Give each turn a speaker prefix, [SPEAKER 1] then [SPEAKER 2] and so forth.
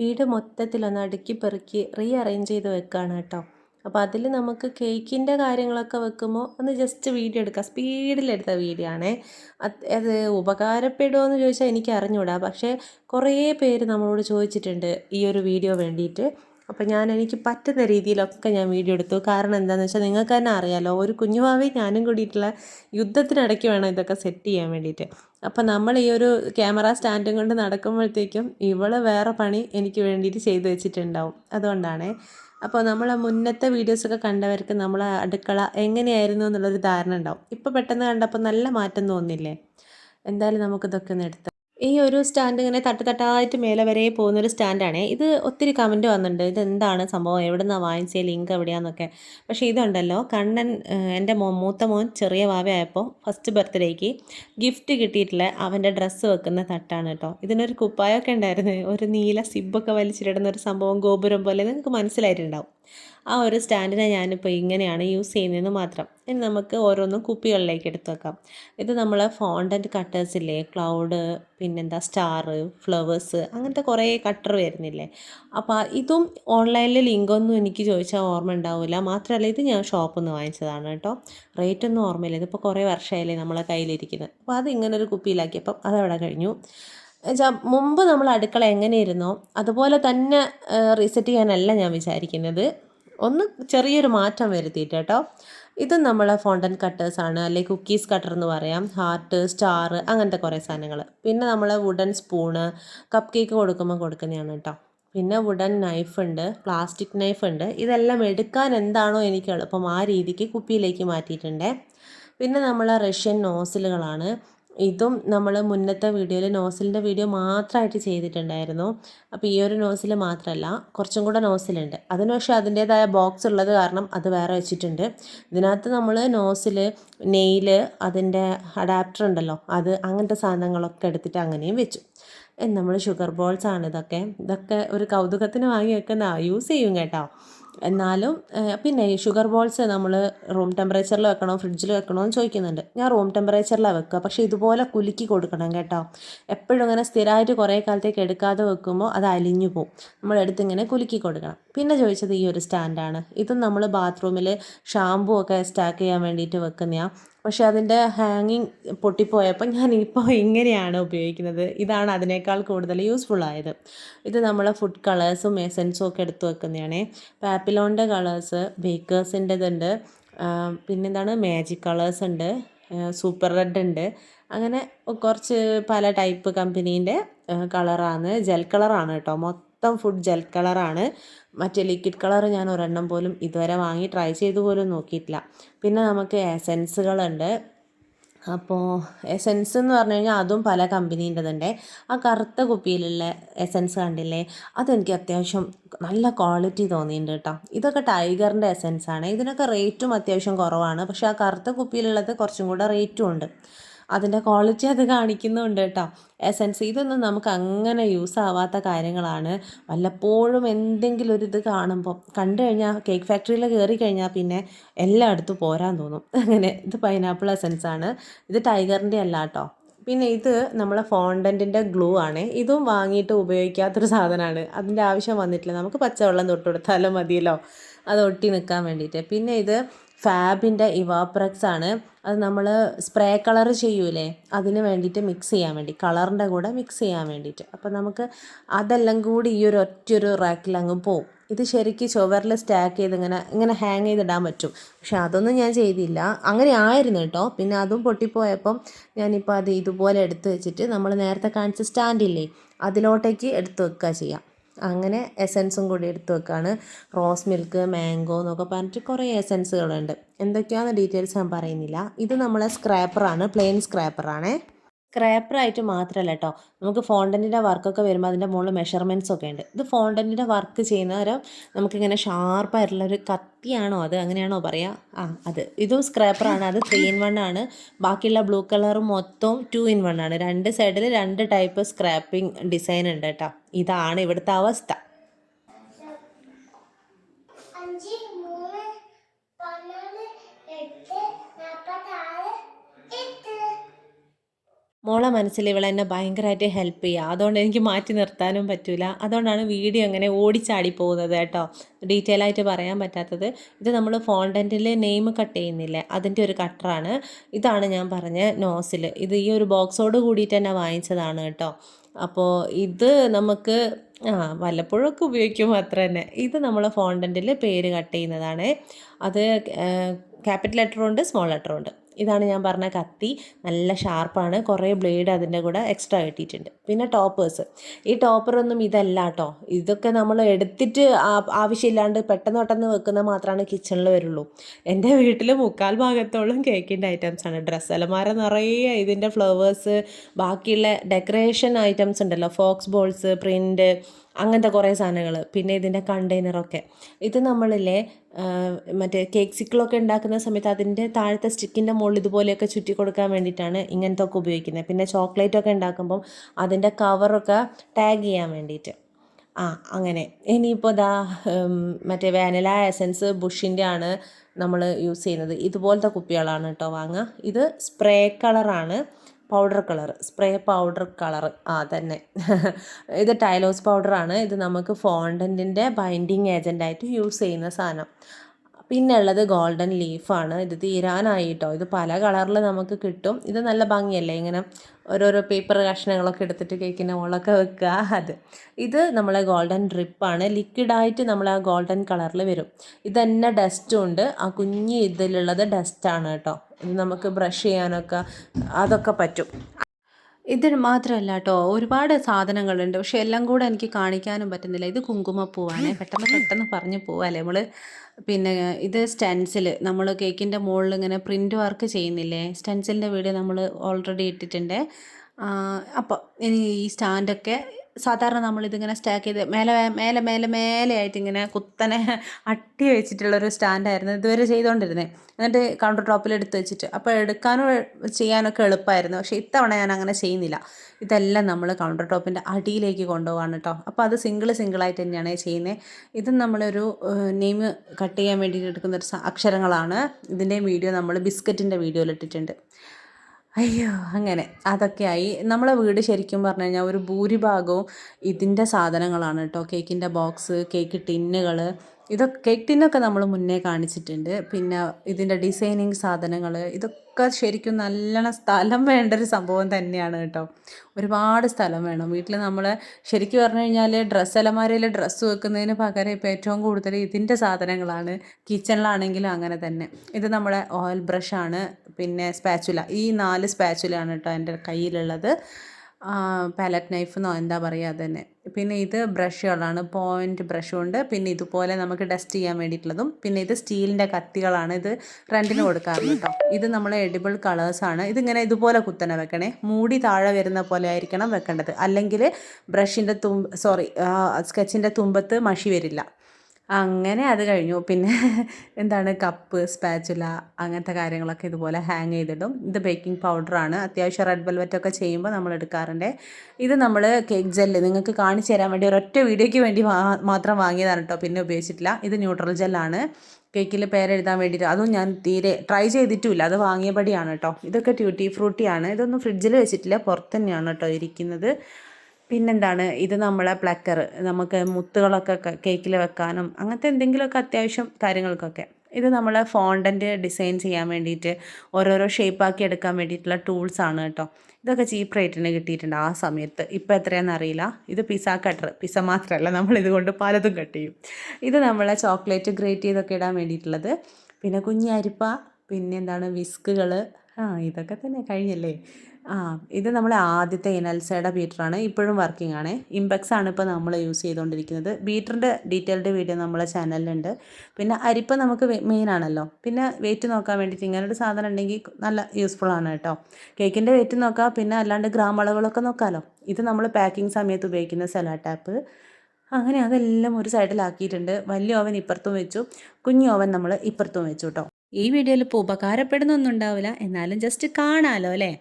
[SPEAKER 1] വീട് മൊത്തത്തിലൊന്ന് അടുക്കി പെറുക്കി റീ അറേഞ്ച് ചെയ്ത് വെക്കുകയാണ് കേട്ടോ. അപ്പോൾ അതിൽ നമുക്ക് കേക്കിന്റെ കാര്യങ്ങളൊക്കെ വെക്കുമ്പോൾ ഒന്ന് ജസ്റ്റ് വീഡിയോ എടുക്കുക സ്പീഡിലെടുത്ത വീഡിയോ ആണേ. അത് ഉപകാരപ്പെടുമോ എന്ന് ചോദിച്ചാൽ എനിക്ക് അറിഞ്ഞൂടാ. പക്ഷേ കുറേ പേര് നമ്മളോട് ചോദിച്ചിട്ടുണ്ട് ഈ ഒരു വീഡിയോ വേണ്ടിയിട്ട്. അപ്പോൾ ഞാൻ എനിക്ക് പറ്റുന്ന രീതിയിലൊക്കെ ഞാൻ വീഡിയോ എടുത്തു. കാരണം എന്താണെന്ന് വെച്ചാൽ നിങ്ങൾക്ക് തന്നെ അറിയാലോ ഒരു കുഞ്ഞുമാവി ഞാനും കൂടിയിട്ടുള്ള യുദ്ധത്തിനിടയ്ക്ക് വേണം ഇതൊക്കെ സെറ്റ് ചെയ്യാൻ വേണ്ടിയിട്ട്. അപ്പോൾ നമ്മൾ ഈ ഒരു ക്യാമറ സ്റ്റാൻഡും കൊണ്ട് നടക്കുമ്പോഴത്തേക്കും ഇവൾ വേറെ പണി എനിക്ക് വേണ്ടിയിട്ട് ചെയ്തു വെച്ചിട്ടുണ്ടാവും. അതുകൊണ്ടാണേ. അപ്പോൾ നമ്മൾ മുന്നത്തെ വീഡിയോസൊക്കെ കണ്ടവർക്ക് നമ്മൾ അടുക്കള എങ്ങനെയായിരുന്നു എന്നുള്ളൊരു ധാരണ ഉണ്ടാവും. ഇപ്പോൾ പെട്ടെന്ന് കണ്ടപ്പോൾ നല്ല മാറ്റം തോന്നില്ലേ? എന്തായാലും നമുക്കിതൊക്കെ ഒന്ന് എടുത്ത് ഈ ഒരു സ്റ്റാൻഡ് ഇങ്ങനെ തട്ട് തട്ടായിട്ട് മേലെ വരെ പോകുന്നൊരു സ്റ്റാൻഡാണേ. ഇത് ഒത്തിരി കമന്റ് വന്നിട്ടുണ്ട്. ഇത് എന്താണ് സംഭവം? എവിടെ നിന്നാണ് വാങ്ങിച്ചത് ലിങ്ക് എവിടെയാന്നൊക്കെ. പക്ഷേ ഇതുണ്ടല്ലോ. കണ്ണൻ എന്റെ മോ മൂത്ത മോൻ ചെറിയ വാവയായപ്പോൾ ഫസ്റ്റ് ബർത്ത്ഡേക്ക് ഗിഫ്റ്റ് കിട്ടിയിട്ടുള്ള അവന്റെ ഡ്രസ്സ് വെക്കുന്ന തട്ടാണ് കേട്ടോ. ഇതിനൊരു കുപ്പായമൊക്കെ ഉണ്ടായിരുന്നു. ഒരു നീല സിബൊക്കെ വലിച്ചിടുന്ന ഒരു സംഭവം ഗോപുരം പോലെ. നിങ്ങൾക്ക് മനസ്സിലായിട്ടുണ്ടാവും. ആ ഒരു സ്റ്റാൻഡിനെ ഞാനിപ്പോൾ ഇങ്ങനെയാണ് യൂസ് ചെയ്യുന്നതെന്ന് മാത്രം. ഇനി നമുക്ക് ഓരോന്നും കുപ്പികളിലേക്ക് എടുത്ത് വെക്കാം. ഇത് നമ്മൾ ഫോണ്ടന്റ് കട്ടേഴ്സ് ഇല്ലേ? ക്ലൗഡ് പിന്നെന്താ സ്റ്റാർ ഫ്ലവേഴ്സ് അങ്ങനത്തെ കുറേ കട്ടർ വരുന്നില്ലേ? അപ്പോൾ ഇതും ഓൺലൈനിൽ ലിങ്കൊന്നും എനിക്ക് ചോദിച്ചാൽ ഓർമ്മ ഉണ്ടാവില്ല മാത്രമല്ല ഇത് ഞാൻ ഷോപ്പിൽ നിന്ന് വാങ്ങിച്ചതാണ് കേട്ടോ. റേറ്റ് ഒന്നും ഓർമ്മയില്ല. ഇതിപ്പോൾ കുറേ വർഷമായില്ലേ നമ്മളെ കയ്യിലിരിക്കുന്നത്. അപ്പോൾ അത് ഇങ്ങനെ ഒരു കുപ്പിയിലാക്കിയപ്പം അതവിടെ കഴിഞ്ഞു. എന്നുവെച്ചാൽ മുമ്പ് നമ്മൾ അടുക്കള എങ്ങനെയിരുന്നോ അതുപോലെ തന്നെ റീസെറ്റ് ചെയ്യാനല്ല ഞാൻ വിചാരിക്കുന്നത്. ഒന്ന് ചെറിയൊരു മാറ്റം വരുത്തിയിട്ട് കേട്ടോ ഇത് നമ്മളെ ഫോണ്ടൻ കട്ടേഴ്സാണ് അല്ലെങ്കിൽ കുക്കീസ് കട്ടർ എന്ന് പറയാം ഹാർട്ട് സ്റ്റാർ അങ്ങനത്തെ കുറേ സാധനങ്ങൾ പിന്നെ നമ്മളെ വുഡൻ സ്പൂണ് കപ്പ് കേക്ക് കൊടുക്കുമ്പോൾ കൊടുക്കുന്നതാണ് കേട്ടോ പിന്നെ വുഡൻ നൈഫ് ഉണ്ട് പ്ലാസ്റ്റിക് നൈഫ് ഉണ്ട്. ഇതെല്ലാം എടുക്കാൻ എന്താണോ എനിക്ക് എളുപ്പം ആ രീതിക്ക് കുപ്പിയിലേക്ക് മാറ്റിയിട്ടുണ്ട്. പിന്നെ നമ്മളെ റഷ്യൻ നോസിലുകളാണ് ഇതും നമ്മൾ മുന്നത്തെ വീഡിയോയിൽ നോസിലിന്റെ വീഡിയോ മാത്രമായിട്ട് ചെയ്തിട്ടുണ്ടായിരുന്നു. അപ്പോൾ ഈ ഒരു നോസിൽ മാത്രമല്ല കുറച്ചും കൂടെ നോസിലുണ്ട്. അതിന് പക്ഷേ അതിന്റേതായ ബോക്സ് ഉള്ളത് കാരണം അത് വേറെ വെച്ചിട്ടുണ്ട്. ഇതിനകത്ത് നമ്മൾ നോസിൽ നെയിൽ അതിന്റെ അഡാപ്റ്റർ ഉണ്ടല്ലോ അത് അങ്ങനത്തെ സാധനങ്ങളൊക്കെ എടുത്തിട്ട് അങ്ങനെയും വെച്ചു. നമ്മൾ ഷുഗർ ബോൾസ് ആണ് ഇതൊക്കെ. ഇതൊക്കെ ഒരു കൗതുകത്തിന് വാങ്ങി വെക്കുന്ന യൂസ് ചെയ്യും കേട്ടോ. എന്നാലും പിന്നെ ഷുഗർ ബോൾസ് നമ്മൾ റൂം ടെമ്പറേച്ചറിൽ വെക്കണോ ഫ്രിഡ്ജിൽ വെക്കണോ എന്ന് ചോദിക്കുന്നുണ്ട്. ഞാൻ റൂം ടെമ്പറേച്ചറിലാണ് വെക്കുക പക്ഷേ ഇതുപോലെ കുലുക്കി കൊടുക്കണം കേട്ടോ. എപ്പോഴും ഇങ്ങനെ സ്ഥിരമായിട്ട് കുറേ കാലത്തേക്ക് എടുക്കാതെ വെക്കുമ്പോൾ അത് അലിഞ്ഞു പോകും നമ്മളെടുത്ത് ഇങ്ങനെ കുലുക്കി കൊടുക്കണം. പിന്നെ ചോദിച്ചത് ഈ ഒരു സ്റ്റാൻഡാണ് ഇതും നമ്മൾ ബാത്റൂമിൽ ഷാമ്പൂ ഒക്കെ സ്റ്റാക്ക് ചെയ്യാൻ വേണ്ടിയിട്ട് വെക്കുന്നതാണ് പക്ഷേ അതിന്റെ ഹാങ്ങിങ് പൊട്ടിപ്പോയപ്പോൾ ഞാൻ ഇപ്പോൾ ഇങ്ങനെയാണ് ഉപയോഗിക്കുന്നത്. ഇതാണ് അതിനേക്കാൾ കൂടുതൽ യൂസ്ഫുൾ ആയത്. ഇത് നമ്മൾ ഫുഡ് കളേഴ്സും എസൻസും ഒക്കെ എടുത്തു വെക്കുന്നതാണ്. പാപ്പിലോണിന്റെ കളേഴ്സ് ബേക്കേഴ്സിന്റെതുണ്ട്. പിന്നെന്താണ്? മാജിക് കളേഴ്സ് ഉണ്ട്. സൂപ്പർ റെഡ് ഉണ്ട്. അങ്ങനെ കുറച്ച് പല ടൈപ്പ് കമ്പനീന്റെ കളറാണ്. ജെൽ കളറാണ് കേട്ടോ മൊത്തം ഫുഡ് ജെൽ കളറാണ് മറ്റേ ലിക്വിഡ് കളർ ഞാൻ ഒരെണ്ണം പോലും ഇതുവരെ വാങ്ങി ട്രൈ ചെയ്ത് പോലും നോക്കിയിട്ടില്ല. പിന്നെ നമുക്ക് എസെൻസുകളുണ്ട് അപ്പോൾ എസെൻസ് എന്ന് പറഞ്ഞു കഴിഞ്ഞാൽ അതും പല കമ്പനീന്റെതുണ്ട് ആ കറുത്ത കുപ്പിയിലുള്ള എസെൻസ് കണ്ടില്ലേ? അതെനിക്ക് അത്യാവശ്യം നല്ല ക്വാളിറ്റി തോന്നിയിട്ടുണ്ട് കേട്ടോ. ഇതൊക്കെ ടൈഗറിന്റെ എസെൻസ് ആണ്. ഇതിനൊക്കെ റേറ്റും അത്യാവശ്യം കുറവാണ്. പക്ഷേ ആ കറുത്ത കുപ്പിയിലുള്ളത് കുറച്ചും കൂടെ റേറ്റും ഉണ്ട്. അതിന്റെ ക്വാളിറ്റി അത് കാണിക്കുന്നുണ്ട് കേട്ടോ എസൻസ് ഇതൊന്നും നമുക്ക് അങ്ങനെ യൂസ് ആവാത്ത കാര്യങ്ങളാണ്. വല്ലപ്പോഴും എന്തെങ്കിലും ഒരു ഇത് കാണുമ്പോൾ കണ്ടു കഴിഞ്ഞാൽ കേക്ക് ഫാക്ടറിയിൽ കയറി കഴിഞ്ഞാൽ പിന്നെ എല്ലായിടത്തും പോരാൻ തോന്നും. അങ്ങനെ ഇത് പൈനാപ്പിൾ എസൻസ് ആണ്. ഇത് ടൈഗറിന്റെ അല്ല കേട്ടോ പിന്നെ ഇത് നമ്മളെ ഫോണ്ടന്റിന്റെ ഗ്ലൂ ആണ്. ഇതും വാങ്ങിയിട്ട് ഉപയോഗിക്കാത്തൊരു സാധനമാണ്. അതിന്റെ ആവശ്യം വന്നിട്ടില്ല. നമുക്ക് പച്ചവെള്ളം തൊട്ട് കൊടുത്താലും മതിയല്ലോ. അത് ഒട്ടി നിൽക്കാൻ വേണ്ടിയിട്ട്. പിന്നെ ഇത് ഫാബിന്റെ ഇവാപ്രക്സ് ആണ്. അത് നമ്മൾ സ്പ്രേ കളർ ചെയ്യൂലേ അതിന് വേണ്ടിയിട്ട് മിക്സ് ചെയ്യാൻ വേണ്ടി കളറിന്റെ കൂടെ മിക്സ് ചെയ്യാൻ വേണ്ടിയിട്ട്. അപ്പോൾ നമുക്ക് അതെല്ലാം കൂടി ഈ ഒരു ഒറ്റയൊരു റാക്കിൽ അങ്ങ് പോവും. ഇത് ശരിക്കും ചുവരിൽ സ്റ്റാക്ക് ചെയ്ത് ഇങ്ങനെ ഇങ്ങനെ ഹാങ് ചെയ്തിടാൻ പറ്റും. പക്ഷെ അതൊന്നും ഞാൻ ചെയ്തില്ല. അങ്ങനെ ആയിരുന്നു കേട്ടോ. പിന്നെ അതും പൊട്ടിപ്പോയപ്പം ഞാനിപ്പോൾ അത് ഇതുപോലെ എടുത്ത് വെച്ചിട്ട് നമ്മൾ നേരത്തെ കാണിച്ച സ്റ്റാൻഡില്ലേ അതിലോട്ടേക്ക് എടുത്ത് വെക്കുക ചെയ്യാം. അങ്ങനെ എസൻസും കൂടി എടുത്ത് വെക്കുകയാണ് റോസ് മിൽക്ക് മാംഗോ എന്നൊക്കെ പറഞ്ഞിട്ട് കുറേ എസൻസുകളുണ്ട് എന്തൊക്കെയാണെന്ന് ഡീറ്റെയിൽസ് ഞാൻ പറയുന്നില്ല. ഇത് നമ്മളെ സ്ക്രാപ്പറാണ് പ്ലെയിൻ സ്ക്രാപ്പറാണേ സ്ക്രാപ്പറായിട്ട് മാത്രമല്ല കേട്ടോ നമുക്ക് ഫോണ്ടന്റിന്റെ വർക്കൊക്കെ വരുമ്പോൾ അതിന്റെ മുകളിൽ മെഷർമെന്റ്സ് ഒക്കെ ഉണ്ട്. ഇത് ഫോണ്ടന്റിന്റെ വർക്ക് ചെയ്യുന്നവരും നമുക്കിങ്ങനെ ഷാർപ്പായിട്ടുള്ള ഒരു കത്തിയാണോ അത്? അങ്ങനെയാണോ പറയുക ആ അത്. ഇതും സ്ക്രാപ്പറാണ് അത് ത്രീ ഇൻ വൺ ആണ്. ബാക്കിയുള്ള ബ്ലൂ കളറും മൊത്തവും ടു ഇൻ വൺ ആണ്. രണ്ട് സൈഡിൽ രണ്ട് ടൈപ്പ് സ്ക്രാപ്പിംഗ് ഡിസൈൻ ഉണ്ട് കേട്ടോ ഇതാണ് ഇവിടുത്തെ അവസ്ഥ. മോളെ മനസ്സിൽ ഇവളെന്നെ ഭയങ്കരമായിട്ട് ഹെൽപ്പ് ചെയ്യുക. അതുകൊണ്ട് എനിക്ക് മാറ്റി നിർത്താനും പറ്റില്ല അതുകൊണ്ടാണ് വീഡിയോ അങ്ങനെ ഓടിച്ചാടി പോകുന്നത് കേട്ടോ. ഡീറ്റെയിൽ ആയിട്ട് പറയാൻ പറ്റാത്തത്. ഇത് നമ്മൾ ഫോണ്ടന്റിൽ നെയിം കട്ട് ചെയ്യുന്നില്ലേ? അതിന്റെ ഒരു കട്ടറാണ് ഇതാണ് ഞാൻ പറഞ്ഞ നോസിൽ ഇത് ഈ ഒരു ബോക്സോട് കൂടിയിട്ട് തന്നെ വാങ്ങിച്ചതാണ് കേട്ടോ. അപ്പോൾ ഇത് നമുക്ക് ആ വല്ലപ്പോഴൊക്കെ ഉപയോഗിക്കും അത്ര തന്നെ. ഇത് നമ്മൾ ഫോണ്ടന്റിൽ പേര് കട്ട് ചെയ്യുന്നതാണ്. അത് ക്യാപിറ്റൽ ലെറ്ററുണ്ട് സ്മോൾ ലെറ്ററും ഉണ്ട്. ഇതാണ് ഞാൻ പറഞ്ഞ കത്തി. നല്ല ഷാർപ്പാണ്. കുറേ ബ്ലേഡ് അതിന്റെ കൂടെ എക്സ്ട്രാ കിട്ടിയിട്ടുണ്ട്. പിന്നെ ടോപ്പേഴ്സ്. ഈ ടോപ്പറൊന്നും ഇതല്ല കേട്ടോ ഇതൊക്കെ നമ്മൾ എടുത്തിട്ട് ആവശ്യമില്ലാണ്ട് പെട്ടെന്ന് പെട്ടെന്ന് വെക്കുന്ന മാത്രമാണ് കിച്ചണിൽ വരുള്ളൂ. എന്റെ വീട്ടിൽ മുക്കാൽ ഭാഗത്തോളം കേക്കിന്റെ ഐറ്റംസ് ആണ്. ഡ്രസ്സ് അലമാര നിറയെ ഇതിന്റെ ഫ്ലവേഴ്സ് ബാക്കിയുള്ള ഡെക്കറേഷൻ ഐറ്റംസ് ഉണ്ടല്ലോ. ഫോക്സ് ബോൾസ് പ്രിന്റ് അങ്ങനത്തെ കുറേ സാധനങ്ങൾ പിന്നെ ഇതിന്റെ കണ്ടെയ്നറൊക്കെ. ഇത് നമ്മളിലെ മറ്റേ കേക്ക് സിക്കിളൊക്കെ ഉണ്ടാക്കുന്ന സമയത്ത് അതിന്റെ താഴത്തെ സ്റ്റിക്കിന്റെ മുകളിൽ ഇതുപോലെയൊക്കെ ചുറ്റി കൊടുക്കാൻ വേണ്ടിയിട്ടാണ് ഇങ്ങനത്തെ ഒക്കെ ഉപയോഗിക്കുന്നത്. പിന്നെ ചോക്ലേറ്റ് ഒക്കെ ഉണ്ടാക്കുമ്പം അതിന്റെ കവറൊക്കെ ടാഗ് ചെയ്യാൻ വേണ്ടിയിട്ട്. ആ അങ്ങനെ. ഇനിയിപ്പോൾ ദാ മറ്റേ വാനില എസൻസ് ബുഷിന്റെ ആണ് നമ്മൾ യൂസ് ചെയ്യുന്നത്. ഇതുപോലത്തെ കുപ്പികളാണ് കേട്ടോ വാങ്ങുക. ഇത് സ്പ്രേ കളറാണ്. Powder colour spray powder colour. ആ തന്നെ ഇത് ടൈലോസ് പൗഡറാണ് ഇത് നമുക്ക് ഫോണ്ടന്റിന്റെ ബൈൻഡിങ് ഏജന്റായിട്ട് യൂസ് ചെയ്യുന്ന സാധനം. പിന്നെ ഉള്ളത് ഗോൾഡൻ ലീഫാണ് ഇത് തീരാനായിട്ടോ. ഇത് പല കളറിൽ നമുക്ക് കിട്ടും. ഇത് നല്ല ഭംഗിയല്ലേ? ഇങ്ങനെ ഓരോരോ പേപ്പർ കഷ്ണങ്ങളൊക്കെ എടുത്തിട്ട് കേക്കിന്റെ മുകളിലൊക്കെ വെക്കുക. അത്. ഇത് നമ്മളെ ഗോൾഡൻ ഡ്രിപ്പാണ് ലിക്വിഡായിട്ട് നമ്മൾ ആ ഗോൾഡൻ കളറിൽ വരും. ഇത് തന്നെ ഡസ്റ്റും ഉണ്ട്. ആ കുഞ്ഞ് ഇതിലുള്ളത് ഡസ്റ്റാണ് കേട്ടോ. നമുക്ക് ബ്രഷ് ചെയ്യാനൊക്കെ അതൊക്കെ പറ്റും. ഇത് മാത്രമല്ല കേട്ടോ ഒരുപാട് സാധനങ്ങളുണ്ട്. പക്ഷെ എല്ലാം കൂടെ എനിക്ക് കാണിക്കാനും പറ്റുന്നില്ല. ഇത് കുങ്കുമപ്പൂവാണ്. പെട്ടെന്ന് പെട്ടെന്ന് പറഞ്ഞു പോവാല്ലേ നമ്മൾ പിന്നെ ഇത് സ്റ്റെൻസിൽ നമ്മൾ കേക്കിന്റെ മുകളിൽ ഇങ്ങനെ പ്രിന്റ് വർക്ക് ചെയ്യുന്നില്ലേ? സ്റ്റെൻസിലിന്റെ വീഡിയോ നമ്മൾ ഓൾറെഡി ഇട്ടിട്ടുണ്ട്. അപ്പോൾ ഇനി ഈ സ്റ്റാൻഡൊക്കെ സാധാരണ നമ്മളിതിങ്ങനെ സ്റ്റാക്ക് ചെയ്ത് മേലെ മേലെ മേലെ മേലെ ആയിട്ട് ഇങ്ങനെ കുത്തനെ അട്ടി വെച്ചിട്ടുള്ളൊരു സ്റ്റാൻഡായിരുന്നു ഇതുവരെ ചെയ്തുകൊണ്ടിരുന്നത് എന്നിട്ട് കൗണ്ടർ ടോപ്പിൽ എടുത്ത് വെച്ചിട്ട്. അപ്പോൾ എടുക്കാനും ചെയ്യാനൊക്കെ എളുപ്പമായിരുന്നു പക്ഷേ ഇത്തവണ ഞാൻ അങ്ങനെ ചെയ്യുന്നില്ല. ഇതെല്ലാം നമ്മൾ കൗണ്ടർ ടോപ്പിന്റെ അടിയിലേക്ക് കൊണ്ടുപോകാണ് കേട്ടോ അപ്പോൾ അത് സിംഗിൾ സിംഗിളായിട്ട് തന്നെയാണ് ചെയ്യുന്നത് ഇത് നമ്മളൊരു നെയിം കട്ട് ചെയ്യാൻ വേണ്ടിയിട്ട് എടുക്കുന്ന ഒരു അക്ഷരങ്ങളാണ്. ഇതിന്റെയും വീഡിയോ നമ്മൾ ബിസ്ക്കറ്റിന്റെ വീഡിയോയിൽ ഇട്ടിട്ടുണ്ട്. അയ്യോ അങ്ങനെ. അതൊക്കെയായി. നമ്മളെ വീട് ശരിക്കും പറഞ്ഞു കഴിഞ്ഞാൽ ഒരു ഭൂരിഭാഗവും ഇതിന്റെ സാധനങ്ങളാണ് കേട്ടോ കേക്കിന്റെ ബോക്സ് കേക്ക് ടിന്നുകൾ ഇതൊക്കെ കേക്ക് ടിന്നൊക്കെ നമ്മൾ മുന്നേ കാണിച്ചിട്ടുണ്ട്. പിന്നെ ഇതിന്റെ ഡിസൈനിങ് സാധനങ്ങൾ ഇതൊക്കെ ശരിക്കും നല്ലോണം സ്ഥലം വേണ്ട ഒരു സംഭവം തന്നെയാണ് കേട്ടോ ഒരുപാട് സ്ഥലം വേണം. വീട്ടിൽ നമ്മൾ ശരിക്കും പറഞ്ഞു കഴിഞ്ഞാൽ ഡ്രസ്സ് അലമാരയിൽ ഡ്രസ്സ് വെക്കുന്നതിന് പകരം ഇപ്പോൾ ഏറ്റവും കൂടുതൽ ഇതിന്റെ സാധനങ്ങളാണ്. കിച്ചണിലാണെങ്കിലും അങ്ങനെ തന്നെ. ഇത് നമ്മുടെ ഓയിൽ ബ്രഷാണ്. പിന്നെ സ്പാച്ചുല ഈ നാല് സ്പാച്ചുലയാണ് കേട്ടോ എന്റെ കയ്യിലുള്ളത്. പാലറ്റ് നൈഫ് എന്നോ എന്താ പറയുക തന്നെ. പിന്നെ ഇത് ബ്രഷുകളാണ് പോയിന്റ് ബ്രഷും ഉണ്ട്. പിന്നെ ഇതുപോലെ നമുക്ക് ഡസ്റ്റ് ചെയ്യാൻ വേണ്ടിയിട്ടുള്ളതും. പിന്നെ ഇത് സ്റ്റീലിന്റെ കത്തികളാണ്. ഇത് റെന്റിന് കൊടുക്കാറുണ്ട് കേട്ടോ ഇത് നമ്മൾ എഡിബിൾ കളേഴ്സാണ് ഇതിങ്ങനെ ഇതുപോലെ കുത്തനെ വെക്കണേ. മൂടി താഴെ വരുന്ന പോലെ ആയിരിക്കണം വെക്കേണ്ടത്. അല്ലെങ്കിൽ ബ്രഷിന്റെ തുമ്പ് സോറി സ്കെച്ചിന്റെ തുമ്പത്ത് മഷി വരില്ല. അങ്ങനെ അത് കഴിഞ്ഞു. പിന്നെ എന്താണ് കപ്പ് സ്പാച്ചുല അങ്ങനത്തെ കാര്യങ്ങളൊക്കെ ഇതുപോലെ ഹാങ് ചെയ്തിടും. ഇത് ബേക്കിംഗ് പൗഡറാണ് അത്യാവശ്യം റെഡ് വെൽവെറ്റൊക്കെ ചെയ്യുമ്പോൾ നമ്മൾ എടുക്കാറുണ്ട്. ഇത് നമ്മൾ കേക്ക് ജെല്ല് നിങ്ങൾക്ക് കാണിച്ചു തരാൻ വേണ്ടി ഒരൊറ്റ വീഡിയോയ്ക്ക് വേണ്ടി മാത്രം വാങ്ങിയതാണ് കേട്ടോ പിന്നെ ഉപയോഗിച്ചിട്ടില്ല. ഇത് ന്യൂട്രൽ ജെല്ലാണ് കേക്കിൽ പേരെഴുതാൻ വേണ്ടിയിട്ട് അതും ഞാൻ തീരെ ട്രൈ ചെയ്തിട്ടുമില്ല. അത് വാങ്ങിയ പടിയാണ് കേട്ടോ ഇതൊക്കെ ട്യൂട്ടി ഫ്രൂട്ടിയാണ് ഇതൊന്നും ഫ്രിഡ്ജിൽ വെച്ചിട്ടില്ല. പുറത്ത് തന്നെയാണ് കേട്ടോ ഇരിക്കുന്നത്. പിന്നെന്താണ്? ഇത് നമ്മളെ പ്ലക്കർ നമുക്ക് മുത്തുകളൊക്കെ കേക്കിൽ വെക്കാനും അങ്ങനത്തെ എന്തെങ്കിലുമൊക്കെ അത്യാവശ്യം കാര്യങ്ങൾക്കൊക്കെ. ഇത് നമ്മളെ ഫോണ്ടന്റ് ഡിസൈൻ ചെയ്യാൻ വേണ്ടിയിട്ട് ഓരോരോ ഷേപ്പാക്കി എടുക്കാൻ വേണ്ടിയിട്ടുള്ള ടൂൾസാണ് കേട്ടോ. ഇതൊക്കെ ചീപ്പ് റേറ്റിന് കിട്ടിയിട്ടുണ്ട് ആ സമയത്ത്. ഇപ്പോൾ എത്രയാണെന്ന് അറിയില്ല. ഇത് പിസ കട്ടർ. പിസ മാത്രമല്ല നമ്മൾ ഇതുകൊണ്ട് പലതും കട്ട് ചെയ്യും. ഇത് നമ്മളെ ചോക്ലേറ്റ് ഗ്രേറ്റ് ചെയ്തൊക്കെ ഇടാൻ വേണ്ടിയിട്ടുള്ളത്. പിന്നെ കുഞ്ഞി അരിപ്പ പിന്നെ എന്താണ് വിസ്കുകൾ ആ ഇതൊക്കെ തന്നെ കഴിഞ്ഞല്ലേ? ആ ഇത് നമ്മളെ ആദ്യത്തെ ഇനൽസയുടെ ആണ് ഇപ്പോഴും വർക്കിംഗ് ആണ്. ഇമ്പെക്സ് ആണ് ഇപ്പോൾ നമ്മൾ യൂസ് ചെയ്തുകൊണ്ടിരിക്കുന്നത് ബീറ്ററിന്റെ ഡീറ്റെയിൽഡ് വീഡിയോ നമ്മളെ ചാനലിലുണ്ട് പിന്നെ അരിപ്പ നമുക്ക് മെയിൻ ആണല്ലോ. പിന്നെ വെയിറ്റ് നോക്കാൻ വേണ്ടിയിട്ട് ഇങ്ങനെ ഒരു സാധനം ഉണ്ടെങ്കിൽ നല്ല യൂസ്ഫുൾ ആണ് കേട്ടോ. കേക്കിന്റെ വെയിറ്റ് നോക്കാം പിന്നെ അല്ലാണ്ട് ഗ്രാം അളവുകളൊക്കെ നോക്കാമല്ലോ ഇത് നമ്മൾ പാക്കിംഗ് സമയത്ത് ഉപയോഗിക്കുന്ന സെലാ ടാപ്പ് അങ്ങനെ അതെല്ലാം ഒരു സൈഡിലാക്കിയിട്ടുണ്ട് വലിയ ഓവൻ ഇപ്പുറത്തും വെച്ചു. കുഞ്ഞു ഓവൻ നമ്മൾ ഇപ്പുറത്തും വെച്ചു കേട്ടോ. ഈ വീഡിയോയിൽ ഇപ്പോൾ ഉപകാരപ്പെടുന്നൊന്നും ഉണ്ടാവില്ല. എന്നാലും ജസ്റ്റ് കാണാമല്ലോ അല്ലേ?